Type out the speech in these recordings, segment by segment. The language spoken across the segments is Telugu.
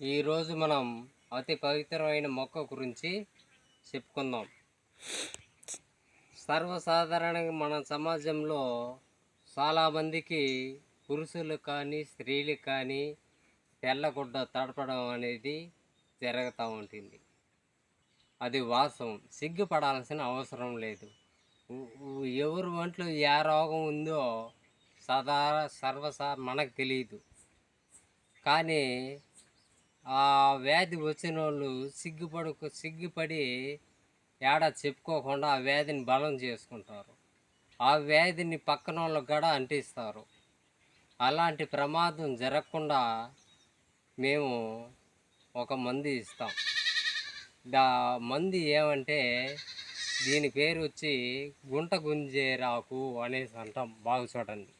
ఈరోజు మనం అతి పవిత్రమైన మొక్క గురించి చెప్పుకుందాం. సర్వసాధారణంగా మన సమాజంలో చాలామందికి పురుషులు కానీ స్త్రీలు కానీ తెల్లగుడ్డ తడపడం అనేది జరుగుతూ ఉంటుంది. అది వాసం సిగ్గుపడాల్సిన అవసరం లేదు. ఎవరు ఎవరి ఒంట్లో ఏ రోగం ఉందో సదా సర్వసా మనకు తెలియదు కానీ ఆ వ్యాధి వచ్చిన వాళ్ళు సిగ్గుపడు సిగ్గుపడి ఏడా చెప్పుకోకుండా ఆ వ్యాధిని బలం చేసుకుంటారు. ఆ వ్యాధిని పక్కన వాళ్ళకి కూడా అంటిస్తారు. అలాంటి ప్రమాదం జరగకుండా మేము ఒక మంది ఇస్తాం. దా మంది ఏమంటే దీని పేరు వచ్చి గుంట గుంజేరాకు అనేసి అంటాం బాగా చూడండి.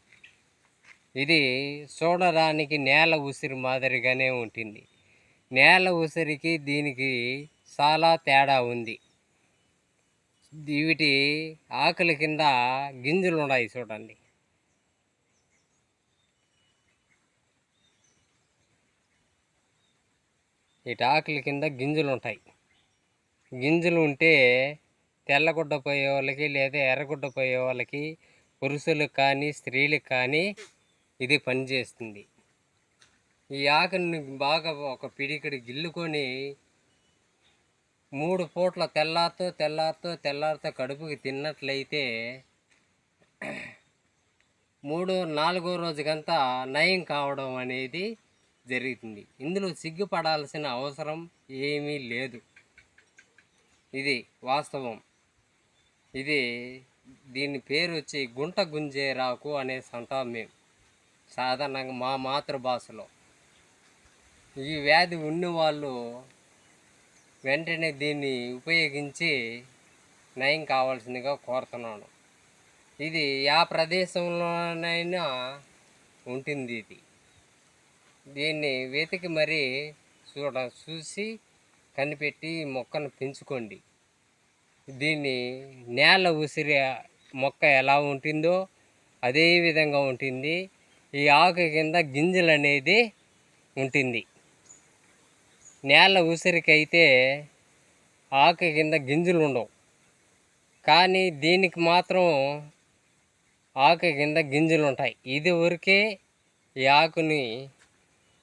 ఇది చూడడానికి నేల ఉసిరి మాదిరిగానే ఉంటుంది. నేల ఉసిరికి దీనికి చాలా తేడా ఉంది. వీటి ఆకుల కింద గింజలు ఉన్నాయి చూడండి. వీటి ఆకుల కింద గింజలు ఉంటాయి గింజలు ఉంటే తెల్లగుడ్డ పోయే వాళ్ళకి లేదా ఎర్రగుడ్డ పోయే వాళ్ళకి పురుషులకు కానీ స్త్రీలకు కానీ ఇది పనిచేస్తుంది. ఈ ఆకుని బాగా ఒక పిడికిడి గిల్లుకొని మూడు పూట్ల తెల్లారితో తెల్లారితో తెల్లారితో కడుపుకి తిన్నట్లయితే మూడు నాలుగో రోజుకంతా నయం కావడం అనేది జరుగుతుంది. ఇందులో సిగ్గుపడాల్సిన అవసరం ఏమీ లేదు. ఇది వాస్తవం. ఇది దీని పేరు వచ్చి గుంట గుంజేరాకు అనేసి అంటాం మేము సాధారణంగా మా మాతృభాషలో. ఈ వ్యాధి ఉన్న వాళ్ళు వెంటనే దీన్ని ఉపయోగించి నయం కావాల్సిందిగా కోరుతున్నాను. ఇది ఆ ప్రదేశంలోనైనా ఉంటుంది ఇది. దీన్ని వెతికి మరీ చూడ చూసి కనిపెట్టి మొక్కను పెంచుకోండి. దీన్ని నేల ఉసిరి మొక్క ఎలా ఉంటుందో అదే విధంగా ఉంటుంది. ఈ ఆకు కింద గింజలు అనేది ఉంటుంది. నేల ఉసిరికైతే ఆకు కింద గింజలు ఉండవు. కానీ దీనికి మాత్రం ఆకు కింద గింజలు ఉంటాయి. ఇది ఊరికే ఈ ఆకుని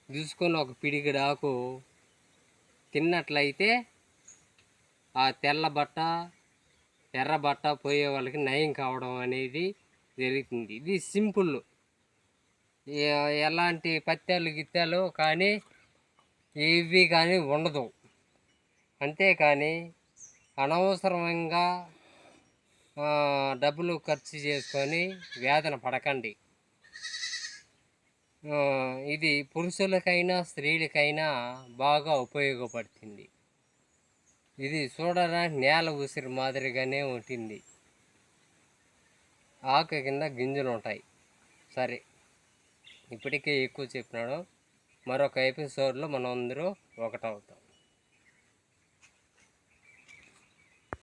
తీసుకొని ఒక పిడికిడి ఆకు తిన్నట్లయితే ఆ తెల్ల బట్ట ఎర్ర బట్ట పోయే వాళ్ళకి నయం కావడం అనేది జరుగుతుంది. ఇది సింపుల్. ఎలాంటి పత్యాలు గిత్తాలు కానీ ఇవి కానీ ఉండదు. అంతేకాని అనవసరంగా డబ్బులు ఖర్చు చేసుకొని వేదన పడకండి. ఇది పురుషులకైనా స్త్రీలకైనా బాగా ఉపయోగపడుతుంది. ఇది చూడడానికి నేల ఉసిరి మాదిరిగానే ఉంటుంది. ఆకు కింద గింజలు ఉంటాయి సరే. ఇప్పటికే ఎక్కువ చెప్పినాడు మరొక ఎపిసోడ్లో మనం అందరూ ఒకటవుతాం.